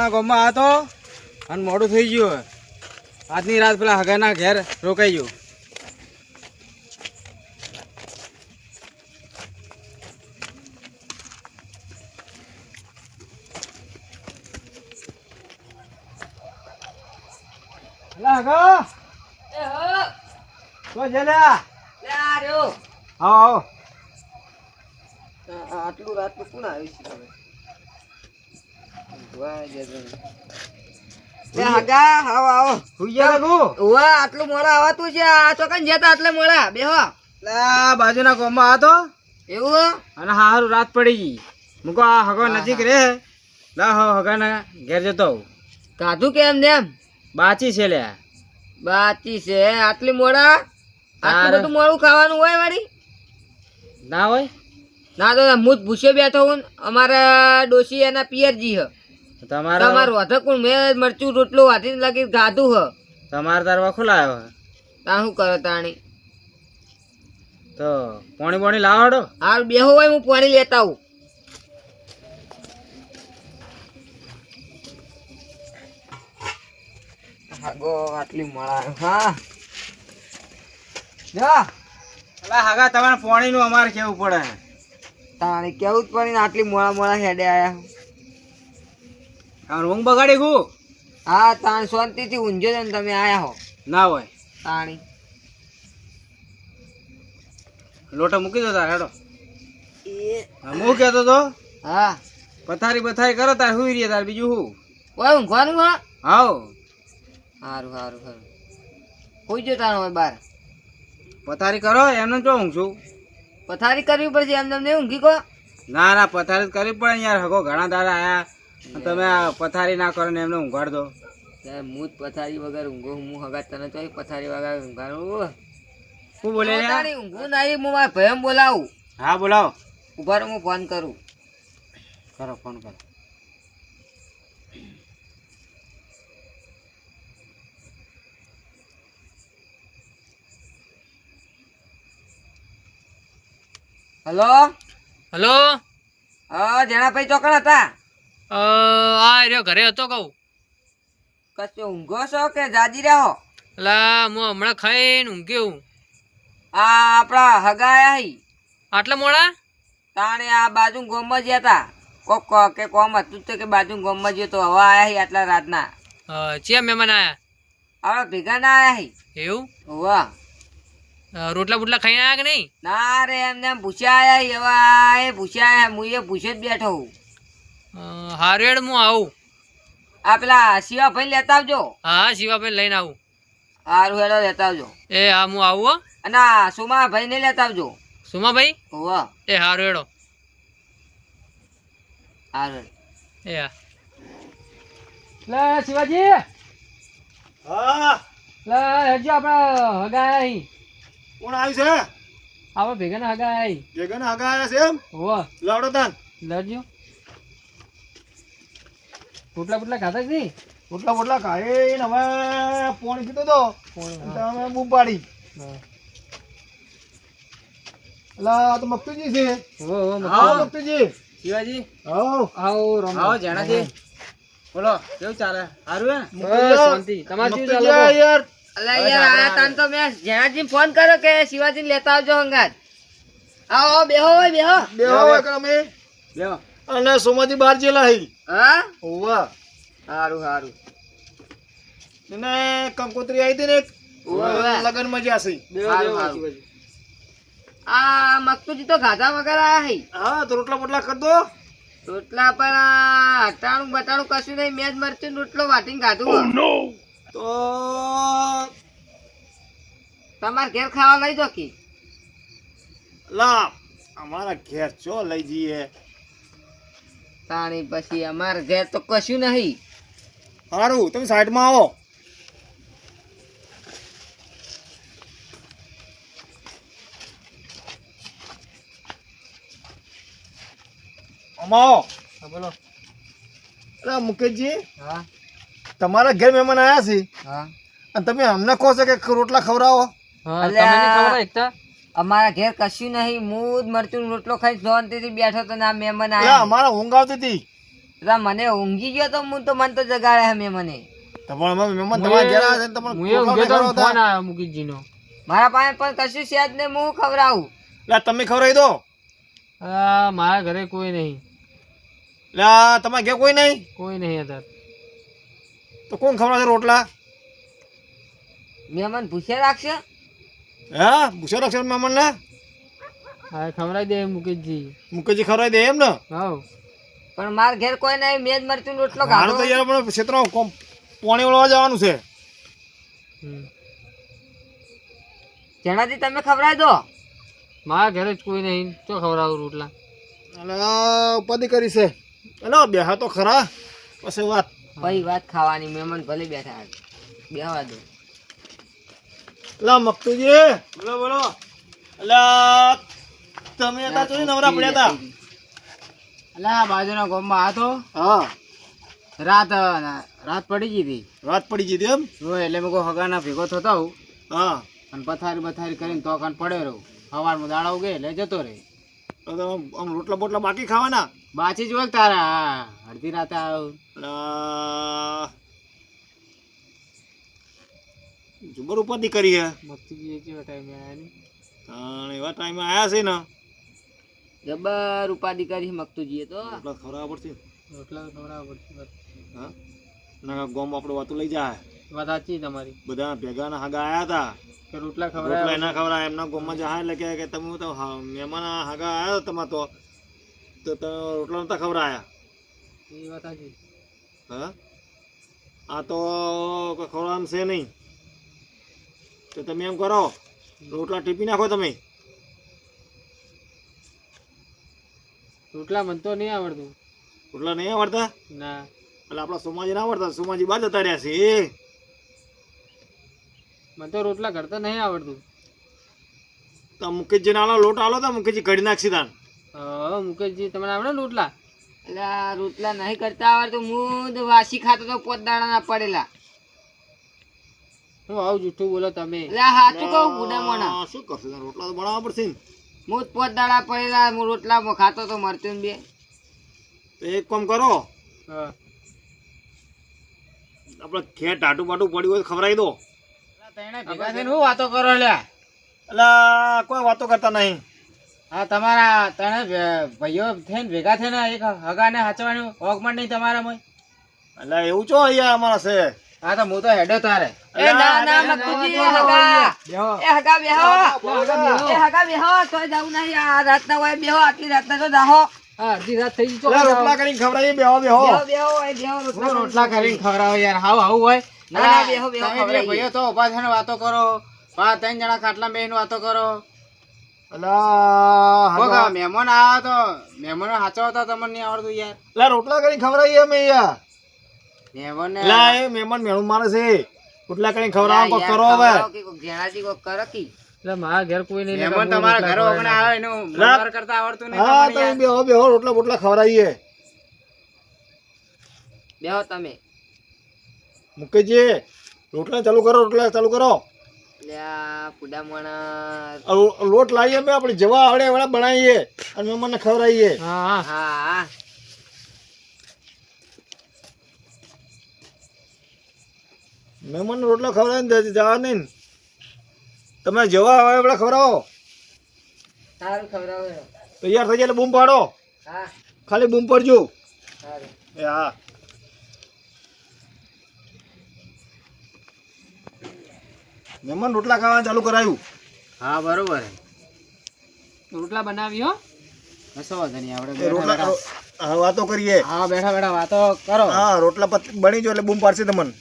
ફલાણા ગામમાં હતો અને મોડું થઈ ગયું આજની રાત પેલા હગાના ઘેર રોકાઈ ગયું. અલા હગા. એ હો. તો જેલ્યા. લે આવો આટલું રાતનું કોણ આવ્યું છે લે હગા આવો આવો. સુઈ ગયા તા? તું ઉવા આટલું મોડા આવાતું છે આ ચોકન જતા એટલે મોડા? બેહો લા બાજુના ગામમાં હતો એવું? અને હારું રાત પડી ગઈ. મૂકો આ હગો નજીક રે. લા હો હગાના ઘેર જતો. કાધું કેમ નેમ બાચી છે લે. બાચી છે આટલી મોડા? આટલું બધું મોડું ખાવાનું હોય વળી? ના હોય? ના તો હું જ ભૂસે બેઠો હું અમારા ડોશી એના પિયરજી હ. તમારા તમારું વધક કોણ? મેં મરચું રોટલો વાટીને લાગી ગાધું હ. તમારા તારવા ખોલાયો હે. તા શું કરો તાણી? તો પોણી પોણી લાવાડો હાલ બેહો હોય હું પાણી લેતા આવું. હાગો આટલી મળા હા. જા. અલા હગા તમારે પોણી નું અમારે કેવું પડે? તાણી કેવું જ પડે ને આટલી મોડા મોડા હેડે આયા? ઊંઘ બગાડી ગુ હા તાણ શાંતિથી છે ને તમે આયા હો. ના હોય. તાણી. લોટો મૂકી દો તાર હેડો. હું કહેતો તો હા. પથારી પથારી કરો તાર સુઈ રહીએ તાર બીજું શું કોઈ ઊંઘવાનું હા? હાવ સારું સારું સારું હોઈ જો તાણ હોય બાર. પથારી કરો એમને જો ઊંઘશું પથારી કરવી પડશે એમ તમને ઊંઘી કો. ના ના પથારી કરવી પડે અહીંયા યાર. હગો ઘણા દાડા આયા. તમે આ પથારી ના કરો ને એમને ઊંઘાડ દો. હું જ પથારી વગર ઊંઘો હું હગા તને તો પથારી વગર ઊંઘાડું. શું બોલે ઊંઘું નહીં હું મારા ભયમ બોલાવું. હા બોલાવો. ઊભા રહો, હું ફોન કરું. કરો ફોન કરો. હલો? હલો? હા જણાભાઈ ચોકણ હતા. આ રહ્યો ઘરે હતો કહું. કશું ઊંઘો છો કે જાજી રહ્યો? લા હું હમણાં ખાઈને ઊંઘ્યો હું. આ આપણા હગાયા હી. આટલા મોડા? તાણે આ બાજુ ગોમમાં જ્યાં હતા કોક કો- કોમ હતું જ કે બાજુ ગોમમાં જ્યો તો હવા આયા હી આટલા રાતના. ચિયા મહેમાન આયા? આપણે ભેગા ના આયા હી. એવું? વાહ રોટલા બોટલા ખાઈને આયા કે નહીં? ના રે એમને એમ ભૂસ્યા આયા હી. હવે આ એ ભૂસ્યા આયા હું એ ભૂસે જ બેઠો હું. અ, હારું હું આવું. આ પેલા શિવાભાઈ લેતા આવજો. હા શિવાભાઈ લઈને આવું. હારું હેડો લેતા આવજો. એ હા હું આવું હો. અને સુમાભાઈ ને લેતા આવજો. સુમાભાઈ? વાહ એ હારું હેડો. હારું એ હા. લે શિવાજી. હા. લે હેડજો આપણા હગા આયા અહીં. કોણ આવ્યું છે? આપણે ભેગાના હગા આયા અહીં. જગન આગા આવ્યા છે એમ? હોવા. લાવડો તાન. લડજો. પોટલા બોટલા ખાધા જ નહીં? પોટલા પોટલા ખાઈ ને હવે પોણી પીતો તો. તમે બૂમ પાડી. એટલે આ તો મક્તુજી છે. હો શિવાજી. આવો આવો રમ. આવો જણાજી બોલો કેવું ચાલે? સારું હે બસ શાંતિ. તમારે શું ચાલે? યાર. અલા યાર આ તાન તો મેં જેનાજી ફોન કર્યો કે શિવાજી લેતા આવજો હંગાત. આવો બેહો બેહો. બે હવે અમે. બેહો. અને સોમાજી બાર જેલા હઈ હા? ઓવા સારું સારું એને કંકોત્રી આવી હતી ને એક? ઓવે. છે. સારું, સારું. આ મકતુજી તો ગાધા વગર આયા હઈ. હા તો રોટલા પોટલા કરી દો. રોટલા પર આ બટાણું કશું નહીં મેં જ મરચું રોટલો વાટીને ગાધું. તો તમારે ઘેર ખાવા લઈ જો કી? લા અમારા ઘેર ચો લઈ જઈએ? તાણી પછી અમારે ઘેર તો કશું નહીં. સારું તમે સાઈડમાં આવો. આમાં બોલો. અરે મુકેશજી હા. તમારા ઘેર મહેમાન આવ્યા છે. હા. અને તમે અમને કહો છો કે રોટલા ખવડાવો. હા તમે નહીં એકતા અમારા ઘેર કશું નહીં. મૂદ જ મરચું રોટલો ખાઈ શાંતિથી બેઠો તો ના મહેમાન આવ્યા. અમારા ઊંઘ આવતી હતી. એટલે મને ઊંઘી ગયો તો હું તો મને તો જગાડે મેં મને તમારા મહેમાન તમારા ઘેર આવે છે ને તમારે તો ફોન આવ્યો મુકીજીનો મારા પાસે પણ કશું છે જ નહીં હું ખવડાવું. લે આ તમે ખવડાવી દો. મારા ઘરે કોઈ નહીં. લે તમારા ઘેર કોઈ નહીં? કોઈ નહીં અત્યારે. તો કોણ ખવડાવશે રોટલા? મહેમાન ભૂખ્યા રાખશે? હા ભૂસો રાખશે ને હા ખવડાવી દે મુકેશજી. મુકેશજી ખવડાવી દે એમ ને હાવ. પણ મારા ઘેર કોઈ નહીં મેજ મરચું રોટલો હારું તો યાર આપણે ક્ષેત્ર પાણી વળવા જવાનું છે. જેનાથી તમે ખવડાવી દો. મારા ઘરે જ કોઈ નહીં. તો ખવડાવું રોટલા? અને ઉપાધિ કરી છે. અલે બેહા તો ખરા. પછી વાત. ભાઈ વાત ખાવાની મહેમાન ભલે બેઠા બેહવા દો. લા મકતુજી બોલો બોલો. અલા તમે હતા તો નવરા પડ્યા હતા. અલા બાજુના ગામમાં આ તો? હા. રાત રાત પડી ગઈ હતી. રાત પડી ગઈ હતી એમ? જો એટલે મેં કોઈ હગાના ભેગો થતો હું હા. અને પથારી બથારી કરીને તો કાન પડ્યો રહું. સવારમાં દાડા ઉગે એટલે જતો રહે. તો આમ રોટલા બોટલા બાકી ખાવાના? બાચી જ હોય તારા અડધી રાતે આવું અલા, જબર ઉપાધિ કરી હે? મસ્તી કેવા ટાઈમે આવ્યા ને તાણ એવા ટાઈમે આયા છે ને? જબર ઉપાધિ કરી મગતુજીએ તો. રોટલા ખવડાવવા પડશે. રોટલા ખવડાવવા પડશે હા? ના ગોમ આપણે વાતો લઈ જાય વાત સાચી તમારી. બધા ભેગાના હાગા આયા હતા. કે રોટલા રોટલા ના ખવડાય એમના ગોમમાં જાય એટલે કે કે તમે તો હા, મહેમાન હાગા આવ્યા તમાર તો. તો તમે રોટલા નતા ખવડાયા? એ વાત સાચી. હા? આ તો કોઈ ખવડાવવાનું છે નહીં. તો તમે એમ કરો રોટલા ટીપી નાખો તમે. રોટલા મને તો નહીં આવડતું. રોટલા નહીં આવડતા? ના. એટલે આપણા સોમાજી ના આવડતા? સોમાજી બાદ જતા રહ્યા છે. મને તો રોટલા કરતા નહીં આવડતું. તો મુકેશજી આલો લોટ આલો તો મુકેશજી કઢી નાખશી તાન હા મુકેશજી તમને આવડે ને રોટલા? એટલે આ રોટલા નહીં કરતા આવડતું. હું વાસી ખાતો તો પોત દાડાના પડેલા. હું આવું જૂઠું બોલો તમે. આ કહું બુડા મોણા શું કરશે રોટલા તો બનાવવા પડશે ને. હું પોત દાડા પડેલા હું રોટલા ખાતો તો મરચું ને બે. એક કામ કરો. આપણે ખેર ટાટું બાટું પડ્યું હોય તો ખવડાવી દો. ભેગા થઈને હું વાતો કરો લ્યા? એટલે કોઈ વાતો કરતા નહીં. હા તમારા તને ભાઈઓ થઈને ભેગા થઈને એક હગાને હાચવાનું હોગમાં નહીં તમારામાં. એટલે એવું છો અહીંયા અમારા છે? હા તો હું તો હેડો તારે. એ ના ના મગતુજી એ હગા. એ હગા બેહો. એ હગા બેહો તો જવું નહીં. આ રાતના હોય બેહો આટલી રાતના તો જાહો. હા અડધી રાત થઈ ગઈ રોટલા કરીને ખવડાવીએ બેહો બેહો. બેહો બેહો એ બેહો હું રોટલા રોટલા કરીને ખવડાવો યાર હાવ આવું હોય. ના, ના, બેહો, બેહો. ભાઈઓ તો ઊભા થઈને વાતો કરો. પા ત્રણ જણા ખાટલા બેહીને વાતો કરો. મહેમાન આવ્યા તો મહેમાન સાચો હતા તમને નહીં આવડતું યાર. રોટલા કરીને ખવડાવીએ અમે અહીંયા. મહેમાનને એ મહેમાન મેળું મારે છે. રોટલા કરીને ખવડાવવા કોક કરો હવે. ખવડાવો કોક કરો કી. એટલે મારા ઘેર કોઈ નહીં મહેમાન તમારા ઘરે વગણે આવે એનું વ્યવહાર કરતા આવડતું નહીં હા તમને બેહો બેહો રોટલા બોટલા ખવડાવીએ. બેહો તમે. મુકેશજી રોટલા ચાલુ કરો રોટલા ચાલુ કરો. લોટ લાવીએ આપડે આપણે જવા આવડે બનાવીએ અને મહેમાનને ખવડાવીએ. હા હા. હા રોટલા ખવડાવીને જવા નહીં તમે જવા આવે આપણે ખવડાવો. સારું ખવડાવો તૈયાર થઈ જાય બૂમ પાડો. હા. ખાલી બૂમ પડજો. એ હા. મહેમાન રોટલા ખાવાનું ચાલુ કરાયું. હા બરોબર. રોટલા બનાવ્યો હો. કશો વાંધો નહીં આપણે રોટલા હા વાતો કરીએ. હા બેઠા બેઠા વાતો કરો. હા રોટલા બની જો એટલે બૂમ પાડશે તમને.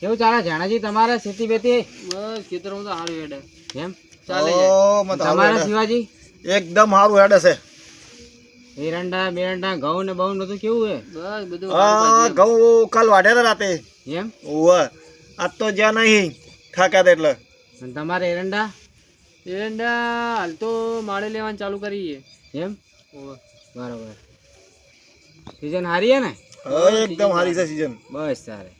કેવું ચાલે જાણાજી તમારે ખેતી બેતી બસ ખેતરમાં તો સારું હેડે. એમ? ચાલે સારું તમારે. શિવાજી? એકદમ સારું હેડે છે. એરંડા બેરંડા ઘઉં ને બહુ નતું કેવું હે બસ બધું હા ઘઉં કાલ વાઢ્યા રાતે. એમ? ઓવે આજ તો જ્યાં નહીં થાક્યા એટલે. અને તમારે એરંડા? એરંડા હાલ તો માળે લેવાનું ચાલુ કરીએ. એમ? ઓવે. બરાબર. સિઝન હારી હે ને? એકદમ સારી છે સિઝન. બસ તમારે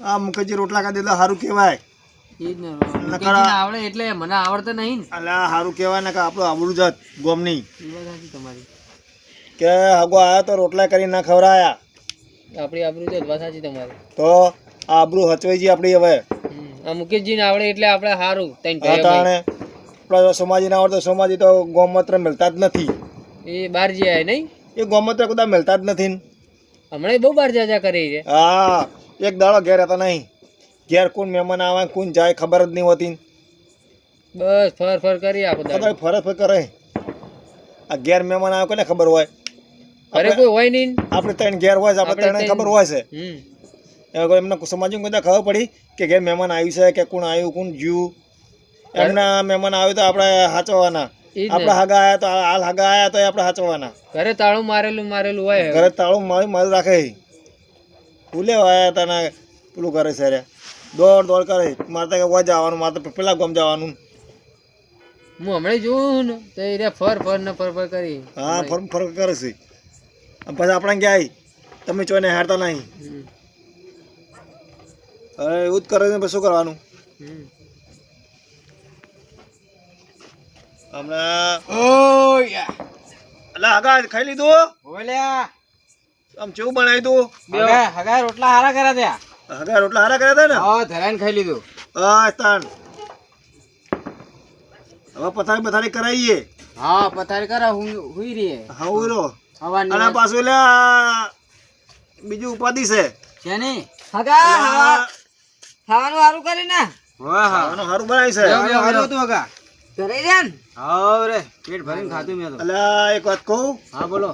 આ મુખર્જી રોટલા ખાધી એટલે સારું કહેવાય. આવડે એટલે મને આવડતો નહીં. અલા સારું કહેવાય ને કે આપણું આબરૂ જાત ગોમની. તમારી. કે હગો આવ્યો તો રોટલા કરી ના ખવડાયા. આપણી આબરૂ તો વાત સાચી તમારી. તો આ આબરૂ હચવાઈ આપણી હવે. આ મુકેશજીને આવડે એટલે આપણે સારું તઈને આ ભાઈ. તાણે. સોમાજી ના આવડતો સોમાજી તો ગોમત્ર મળતા જ નથી. એ બહાર જઈ નહીં? એ ગોમત્ર કદાચ મળતા જ નથી હમણાં બહુ બહાર જાજા કરી છે. હા. એક દાડો ઘેર હતા નહીં. ઘેર કોણ મહેમાન આવે કોણ જાય ખબર જ નહીં હોતી. બસ ફર ફર કરી આખો દાડો. ફર ફર કરે. આ ઘેર મહેમાન આવે કોને ખબર હોય? અરે કોઈ હોય નહીં. આપણે ત્રણ ઘેર હોય છે આપણે ત્રણે ખબર હોય છે. એમને સમાજમાં બધા ખબર પડી કે ઘેર મહેમાન આવ્યું છે કે કોણ આવ્યું કોણ જ્યું. એમના મહેમાન આવ્યું તો આપણે સાચવવાના. આપણે હગા આવ્યા તો હાલ હગા આવ્યા તો આપણે સાચવવાના ઘરે તાળું મારેલું મારેલું હોય ઘરે તાળું મારું મારું રાખે. ભૂલે આવ્યા તને પેલું કરે છે રે. દોડ દોડ કરે. મારે ત્યાં વા જવાનું મારે પેલા ગામ જવાનું. હું હમણાં જોઉં ને તો એ રહ્યા ફર ફર ને ફર ફર કરી. હા ફર ફર કરે છે. પછી આપણે ક્યાંય તમે ચોઈને હારતા નહીં. અરે હવે એવું જ કરે છે પછી શું કરવાનું? હમ. હમણાં ઓ યા. એટલે હગા ખાઈ લીધું? બોલ્યા આમ કેવું બનાવી તું? હગા રોટલા હારા કર્યા ત્યાં હગા રોટલા હારા કર્યા હતા ને? હા ધરાઈને ખાઈ લીધું. હા તાણ. હવે પથારી પથારી કરાવીએ હા પથારી કરા હું હુઈ રહી હા ઉરો હવાની અને પાછું લે બીજું ઉપાધિ છે. છે ને હગા ખાવા- ખાવાનું હારું કરી ને. વાહ ખાવાનું હારું બનાવી છે. સારું હતું હગા. રહ્યા ને? હા રે. પેટ ભરીને ખાધું મેં તો. એટલે એક વાત કહું? હા બોલો.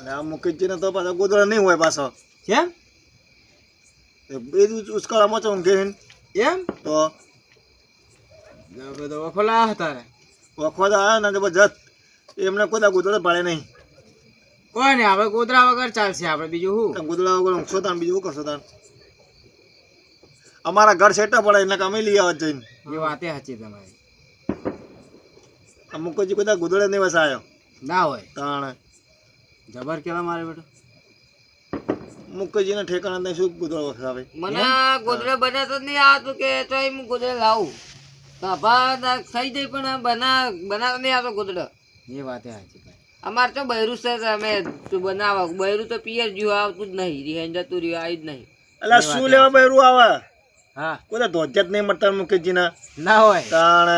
એટલે આ મુકેશજીને તો પાછા ગોદડા નહીં હોય પાછો. કેમ? બીજું ઉસ્કળામાં ચમ કે એમ? તો બધો વખોલા હતા રે આવ્યા ને જત એમને કોઈ ગોદડા ગોદડો પાડે નહીં. કોઈ નહીં આપણે ગોદરા વગર ચાલશે આપણે બીજું શું? ગોદડા વગર ઊંઘશો તાન બીજું શું કરશો તાન અમારા ઘર સેટા પડે એટલે અમે લઈ આવવા જઈને. એ વાતે સાચી તમારી. મુકેશજી કોઈ ગોદડે નહીં વસાયો. ના હોય. તાણ. જબર કેવા મારે બેટો? મુકજીના ઠેકાણા ને શું ગોદડો વસાવે મને ગોદડે બનાવતો જ નહીં આવતું કે તો હું ગોદડે લાવું. ના થઈ જાય પણ બના બનાવતો નહીં આવતો ગોદડો. એ વાત સાચી અમારે તો બૈરું છે અમે તું બનાવો. બૈરું તો પિયર જેવું આવતું જ નહીં રિહાઈ જતું રહ્યું આવી જ નહીં. એટલે શું લેવા બૈરું આવે? હા. કોઈ ધોજ્યા જ નહીં મળતા મુકેશજીના. ના હોય. તાણ.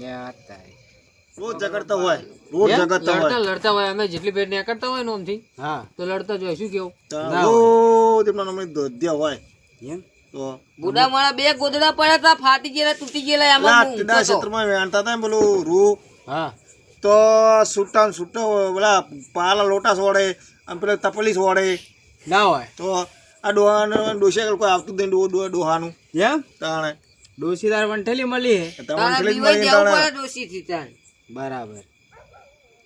લે વાત તારી. રોજ ઝઘડતા હોય. રોજ ઝઘડતા હોય. લડતા હોય. અમે જેટલી ભેટ નીકળતા હોય ને હા. તો લડતા જ હોય. શું કેવું? રોજ એમના નામે ધોજ્યા હોય. એમ? તો બુડા મારા બે ગોદડા પડ્યા હતા ફાટી ગયેલા તૂટી ગયેલા એમાં ટીડા ક્ષેત્રમાં વેણતા હતા ને રૂ. હા. તો છૂટા ને છૂટા પાલા લોટા સોડે આમ પેલા તપલી સોડે ના હોય. તો આ ડોહાનું ડોસિયા કોઈ આવતું જ નહીં ડો ડો- ડોહાનું. એમ? તાણે. ડોસીદાર વંઠેલી મળી હે? મળી તાણે. તાણ. બરાબર.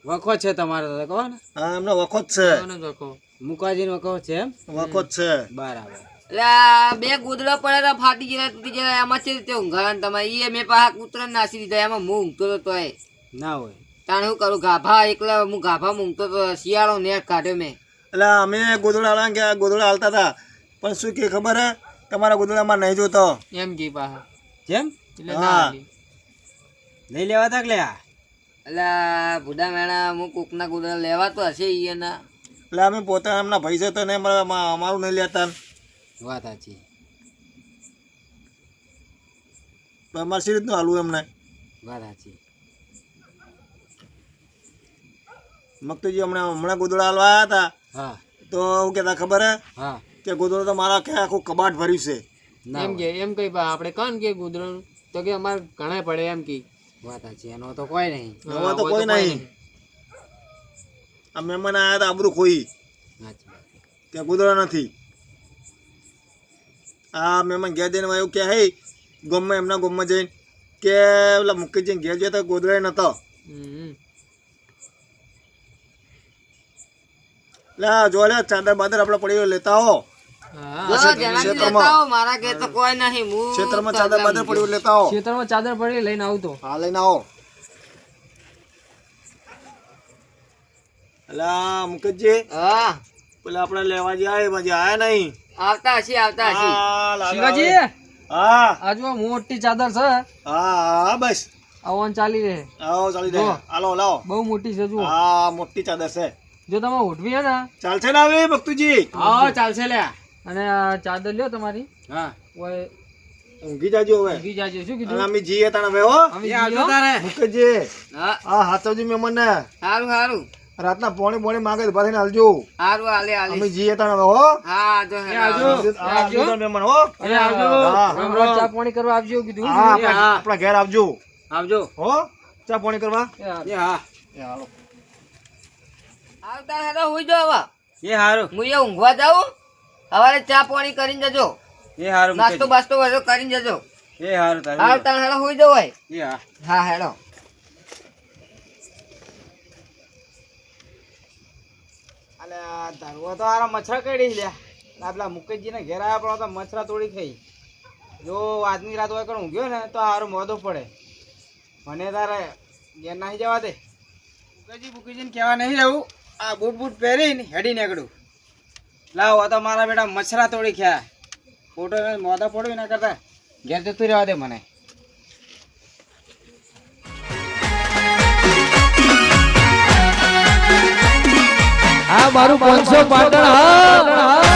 વખો છે તમારે તો કહો ને. હા એમનો વખો જ છે. તો કહો. મુકાજીનો વખો છે એમ? વખો જ છે. બરાબર. એટલે આ બે ગોદડા પડે ફાટી ગયા તૂટી ગયા એમાં છે તે ઊંઘાડા તમારે. એ મેં પાછા કૂતરા નાસી દીધા એમાં હું ઊંઘતો તો તોય. ના હોય. તાણ શું કરું ગાભા એકલા હું ગાભા ઊંઘતો હતો શિયાળો નેટ કાઢ્યો મેં. એટલે અમે ગોદડા હાલા કે ગોદડા હાલતા હતા પણ શું કે ખબર હે? તમારા ગોદડામાં નહીં જોતો. એમ કે પાછા જેમ? એટલે હા. ના લઈ લેવા તક લે આ એટલે ભૂડા મેણા હું કોકના લેવા તો હશે ઈ એના. એટલે અમે પોતાના એમના ભાઈ છે તને ને અમારે- અમારું નહીં લેતા વાત સાચી. તો અમારે સી રીતનું હાલવું એમને? વાત સાચી. મગતુજી હમણાં હમણાં ગોદડા હાલવા આવ્યા હતા. હા. તો હું કહેતા ખબર હે? હા. કે ગોદડો તો મારા કે આખું કબાટ ભર્યું છે. એમ કે એમ કઈ આપણે કોણ કે ગોદડો તો કે અમારે ઘણા પડે એમ કી. એનો તો કોઈ નહીં. એમાં તો કોઈ નહીં. આ મહેમાન આવ્યા હતા આબરું ખોઈ. ત્યાં વાત. કે ગોદડો નથી. આ મહેમાન ઘેર જઈને એવું કે હે ગમમાં એમના ગમમાં જઈને. કે પેલા મુકેશજી ઘેર જતા ગોદરાય નતો. લે એટલે લે ચાદર બાદર આપણે પડી લેતા હો જો જણાવી લેતા આવો, મારા ઘેર તો કોઈ નહીં હું ક્ષેત્રમાં ચાદર બાદર પડી લેતા આવો. ખેતરમાં ચાદર પડી લઈને આવતો હા લઈને આવો. અલા મુકેશજી હા. પેલા આપણે લેવા જઈએ એ આયા નહીં. આવતા હશે આવતા હશે. શિવાજી? હા. આ મોટી ચાદર છે. હા હા બસ. ચાલી રહે. આવો ચાલી જો. જાય હાલો લાવો. બહુ મોટી છે જુઓ. હા મોટી ચાદર છે. જો તમે ઉઠવી હે ને. ચાલશે ને હવે ભક્તુજી? હા ચાલશે લ્યા. અને ચાદર લ્યો તમારી. હા. ઓય ઊંઘી જાજો હવે. ઊંઘી જાજો. શું કીધું? અમે જીએ તાણે હવે હો અમે એ આવજો. તારે. મુકેશજી હા. આ હાથવજી મહેમાનને સારું સારું રાતના પોણી પોણી માંગે તો પાછીને હાલજો. સારું હાલે હાલે. અમે જીએ તાણે હવે હો હા જો એ આવજો. આ આવજો. તાણે હો. અરે આવજો. હા. રામ ચા પાણી કરવા આવજો કીધું. હા આપણા ઘેર આવજો. આવજો. હો ચા પાણી કરવા. એ હા. એ હાલો. આવતા હેડો હોઈ જો હવે. એ હારું. હું એ ઊંઘવા જાઉં? સવારે ચા પાણી કરીને જજો. એ હારું નાસ્તો મુકેશજી. બાસ્તો બધો કરીને જજો. એ હારું તારું આવતા હેડો હુઈ જવું હોય એ હા. હા હેડો. અલે ધરવો તો આરા મચ્છરા કઈ લ્યા. આપલા મુકેશજીને મુકેશજી ને ઘેર આવ્યા પણ તો મચ્છરા તોડી ખાઈ. જો આજની રાત હોય કણ ઊંઘ્યો ને તો હારું મોદો પડે. મને તારે ઘેર નાહી જવા દે. મુકેશજી મુકેશજીને કહેવા નહીં જવું આ બૂટ બૂટ પહેરીને હેડી નીકળું. લાવ તો મારા બેટા મચ્છરા તોડી ખ્યા. ફોટો મોદા પડ્યું ના કરતા. ઘેર જતું રહેવા દે મને. આ મારું પાંચસો પાટણ હા.